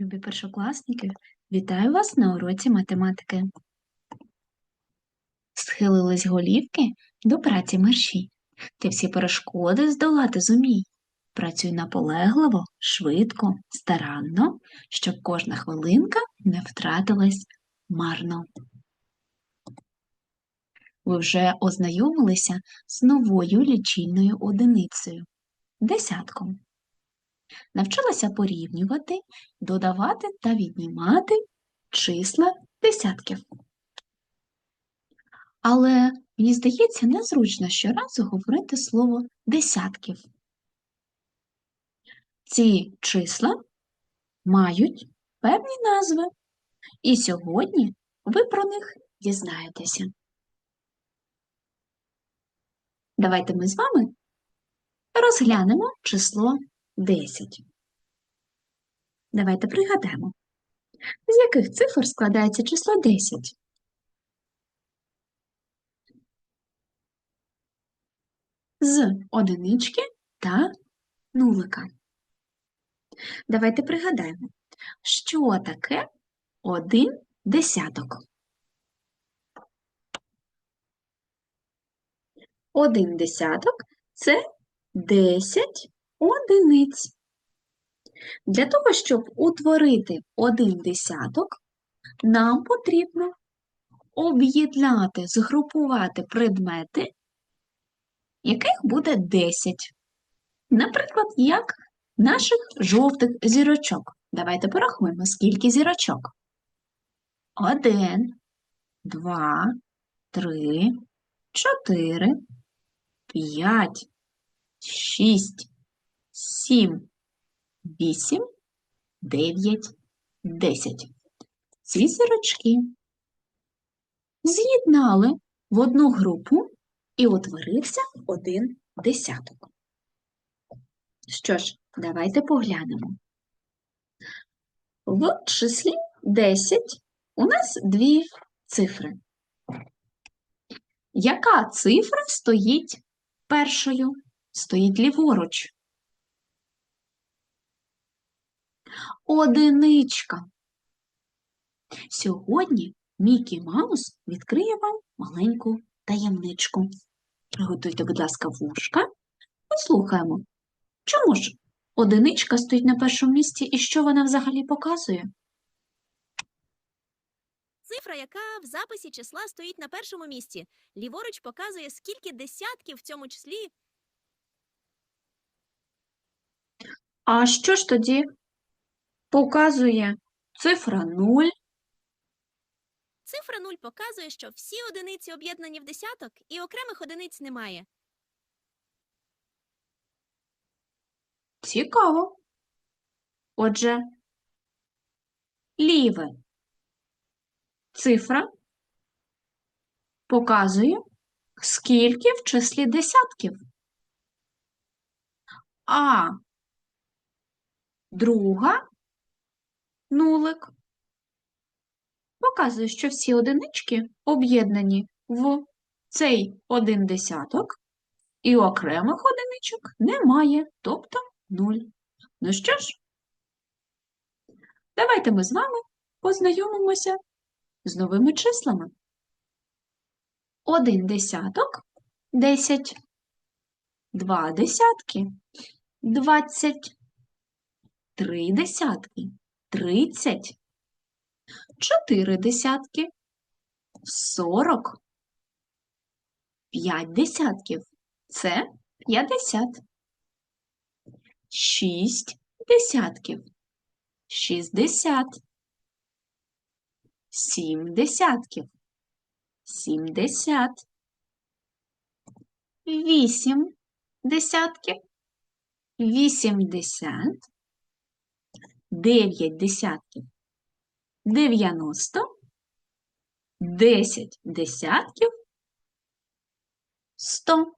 Любі першокласники, вітаю вас на уроці математики. Схилились голівки до праці мерщій. Ти всі перешкоди здолати зумій. Працюй наполегливо, швидко, старанно, щоб кожна хвилинка не втратилась марно. Ви вже ознайомилися з новою лічильною одиницею – десятком. Навчилися порівнювати, додавати та віднімати числа десятків. Але мені здається, незручно щоразу говорити слово десятків. Ці числа мають певні назви, і сьогодні ви про них дізнаєтеся. Давайте ми з вами розглянемо число 10. Давайте пригадаємо, з яких цифр складається число 10? З одинички та нулика. Давайте пригадаємо, що таке один десяток. Один десяток це 10 одиниць. Для того, щоб утворити один десяток, нам потрібно об'єднати, згрупувати предмети, яких буде 10. Наприклад, як наших жовтих зірочок. Давайте порахуємо, скільки зірочок. Один, два, три, чотири, п'ять, шість, сім, вісім, дев'ять, десять. Ці зірочки з'єднали в одну групу і утворився один десяток. Що ж, давайте поглянемо. В числі 10 у нас дві цифри. Яка цифра стоїть першою? Стоїть ліворуч. Одиничка. Сьогодні Мікі Маус відкриє вам маленьку таємничку. Приготуйте, будь ласка, вушка. Послухаємо, чому ж одиничка стоїть на першому місці і що вона взагалі показує? Цифра, яка в записі числа стоїть на першому місці. Ліворуч показує, скільки десятків в цьому числі. А що ж тоді показує цифра 0? Цифра 0 показує, що всі одиниці об'єднані в десяток і окремих одиниць немає. Цікаво. Отже, ліве цифра показує, скільки в числі десятків. А друга нулик показує, що всі одинички об'єднані в цей один десяток, і окремих одиничок немає, тобто нуль. Ну що ж, давайте ми з вами познайомимося з новими числами. Один десяток – десять, два десятки – двадцять, три десятки – тридцять, чотири десятки – сорок, п'ять десятків – це п'ятдесят, шість десятків – шістдесят, сім десятків – сімдесят, вісім десятків – вісімдесят, дев'ять десятків – дев'яносто, десять десятків – сто.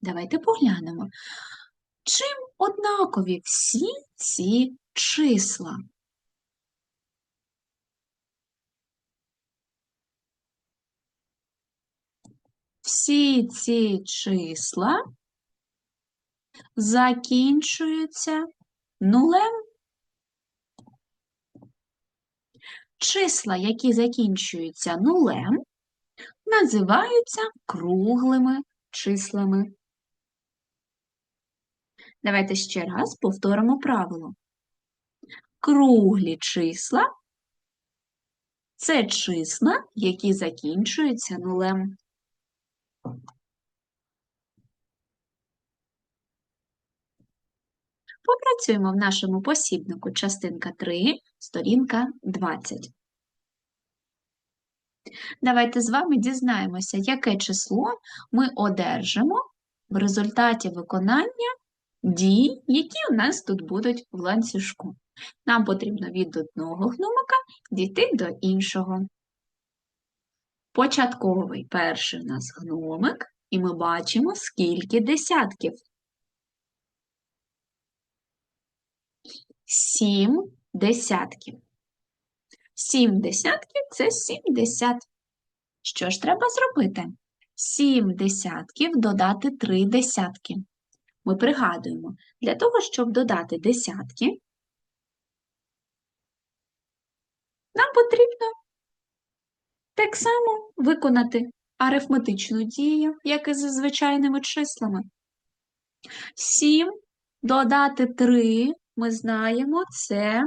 Давайте поглянемо, чим однакові всі ці числа. Всі ці числа закінчуються нулем. Числа, які закінчуються нулем, називаються круглими числами. Давайте ще раз повторимо правило. Круглі числа це числа, які закінчуються нулем. Попрацюємо в нашому посібнику частинка 3, сторінка 20. Давайте з вами дізнаємося, яке число ми одержимо в результаті виконання дій, які у нас тут будуть в ланцюжку. Нам потрібно від одного гномика дійти до іншого. Початковий перший у нас гномик, і ми бачимо, скільки десятків. Сім десятків. Сім десятків це сімдесят. Що ж треба зробити? Сім десятків додати три десятки. Ми пригадуємо, для того, щоб додати десятки, нам потрібно так само виконати арифметичну дію, як і за звичайними числами. 7 додати 3, ми знаємо, це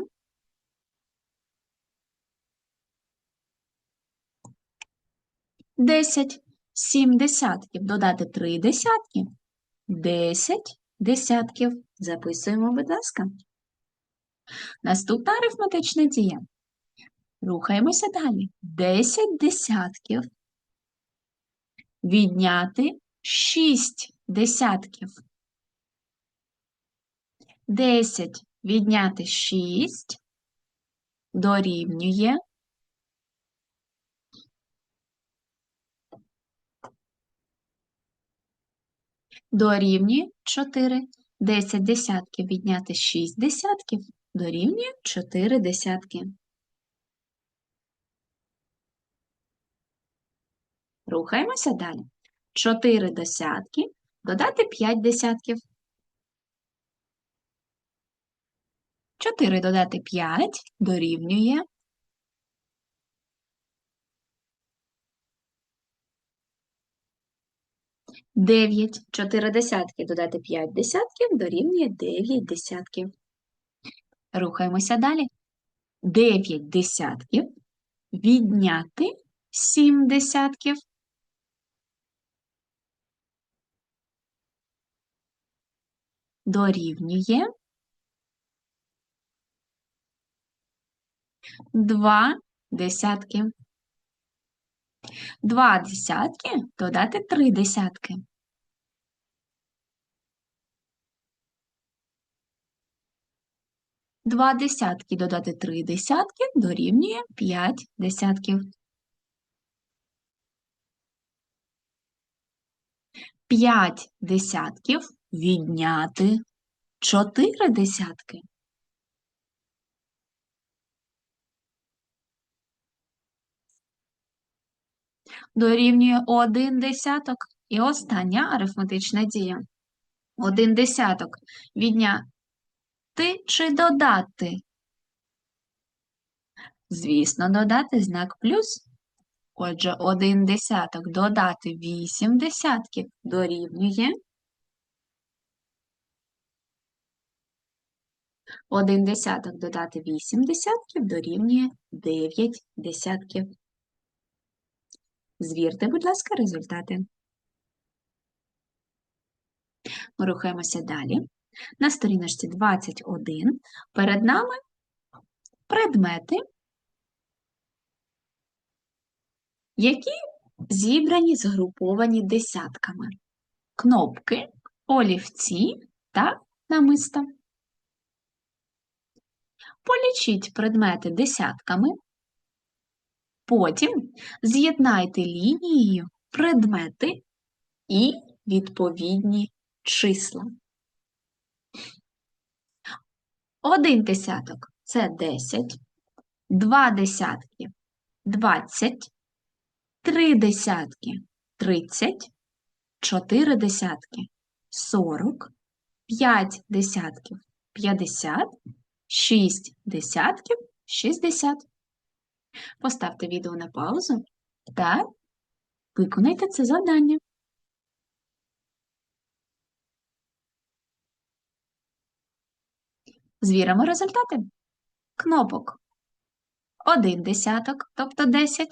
10. 7 десятків додати 3 десятки. 10 десятків. Записуємо, будь ласка. Наступна арифметична дія. Рухаємося далі. 10 десятків. Відняти 6 десятків. 10 відняти 6 дорівнює дорівнює 4. 10 десятків відняти 6 десятків дорівнює 4 десятки. Рухаємося далі. 4 десятки додати 5 десятків. 4 додати 5 дорівнює 9. 4 десятки додати 5 десятків дорівнює 9 десятків. Рухаємося далі. 9 десятків відняти 7 десятків. Дорівнює 2 десятки. 2 десятки додати 3 десятки. Два десятки додати три десятки дорівнює 5 десятків. 5 десятків відняти 4 десятки. Дорівнює 1 десяток. І остання арифметична дія. 1 десяток відняти чи додати? Звісно, додати знак плюс. Отже, 1 десяток додати 8 десятків дорівнює 1 десяток додати 8 десятків дорівнює 9 десятків. Звірте, будь ласка, результати. Ми рухаємося далі. На сторіночці 21 перед нами предмети, які зібрані, згруповані десятками. Кнопки, олівці та намиста. Полічіть предмети десятками. Потім з'єднайте лінією предмети і відповідні числа. Один десяток це 10, два десятки 20, три десятки 30, чотири десятки 40, п'ять десятків 50, шість десятків 60. Поставте відео на паузу та виконайте це завдання. Звіримо результати. Кнопок. Один десяток, тобто 10.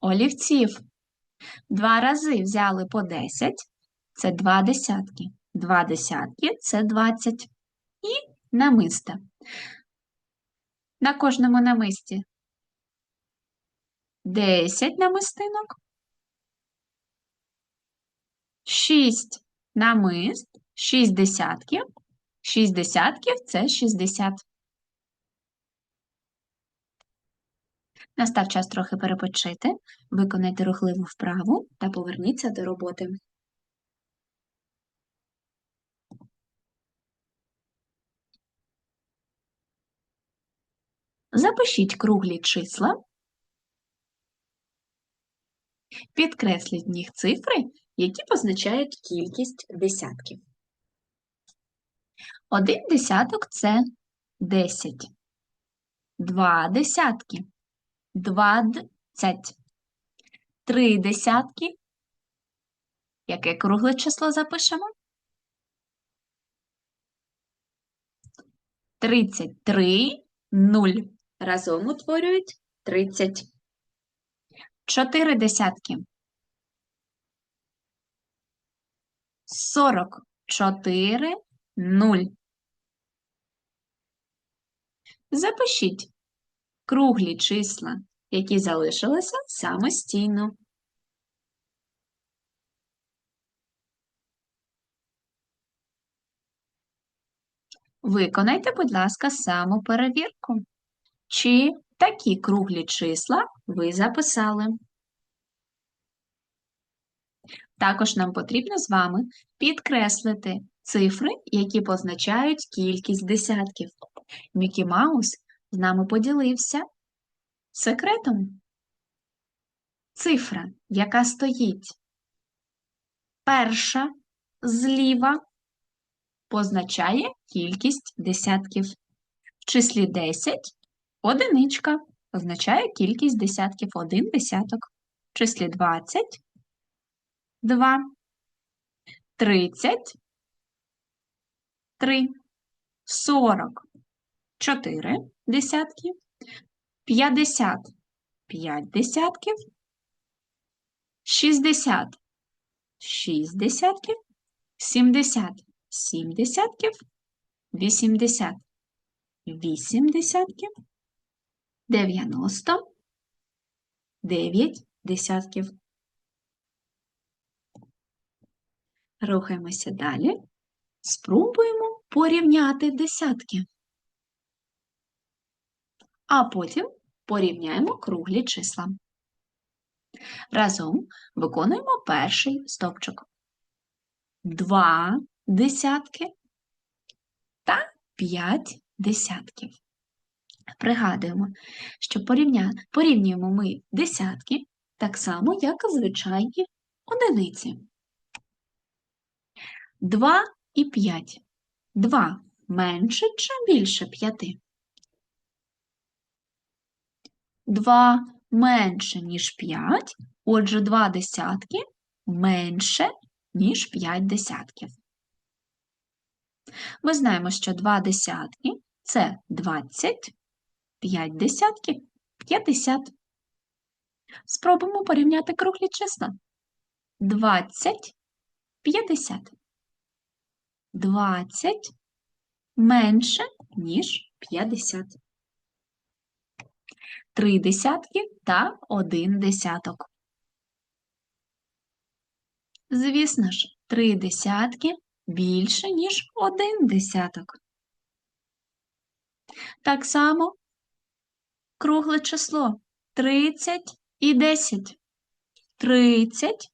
Олівців. Два рази взяли по 10. Це два десятки. Два десятки це 20. І намиста. На кожному намисті 10 намистинок. 6 намист, 6 десятків. 6 десятків це 60. Настав час трохи перепочити, виконайте рухливу вправу та поверніться до роботи. Запишіть круглі числа, підкресліть них цифри, які позначають кількість десятків. Один десяток це 10. Два десятки двадцять. Три десятки. Яке кругле число запишемо? Тридцять три, нуль. Разом утворюють тридцять. Чотири десятки. Сорок чотири, нуль. Запишіть круглі числа, які залишилися самостійно. Виконайте, будь ласка, самоперевірку. Чи такі круглі числа ви записали? Також нам потрібно з вами підкреслити цифри, які позначають кількість десятків. Мікі Маус з нами поділився секретом. Цифра, яка стоїть перша зліва, позначає кількість десятків. В числі 10 одиничка означає кількість десятків один десяток. В числі 20 2, 30 3, 40 4 десятки, 50 5 десятків, 60 6 десятків, 70 7 десятків, 80 8 десятків, 90 9 десятків. Рухаємося далі. Спробуємо порівняти десятки. А потім порівняємо круглі числа. Разом виконуємо перший стовпчик. Два десятки та п'ять десятків. Пригадуємо, що порівня... порівнюємо ми десятки так само, як і звичайні одиниці. 2 і 5. 2 менше чи більше 5? 2 менше, ніж 5, отже, 2 десятки менше, ніж 5 десятків. Ми знаємо, що 2 десятки – це 20, 5 десятків – 50. Спробуємо порівняти круглі числа. 20, 50. 20 менше, ніж 50. Три десятки та один десяток. Звісно ж, три десятки більше, ніж один десяток. Так само кругле число 30 і 10. 30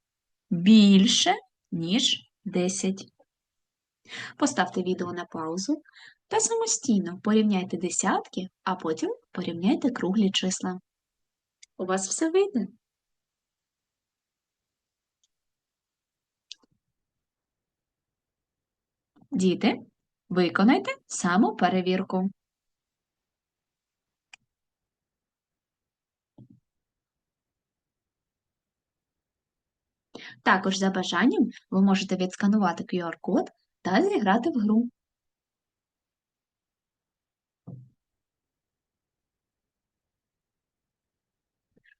більше, ніж 10. Поставте відео на паузу та самостійно порівняйте десятки, а потім порівняйте круглі числа. У вас все вийде. Діти, виконайте самоперевірку. Також за бажанням ви можете відсканувати QR-код та зіграти в гру.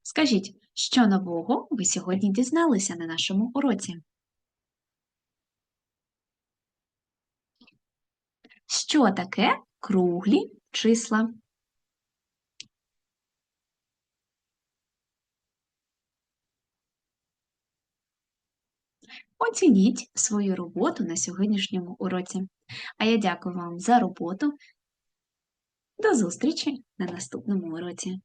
Скажіть, що нового ви сьогодні дізналися на нашому уроці? Що таке круглі числа? Оцініть свою роботу на сьогоднішньому уроці. А я дякую вам за роботу. До зустрічі на наступному уроці.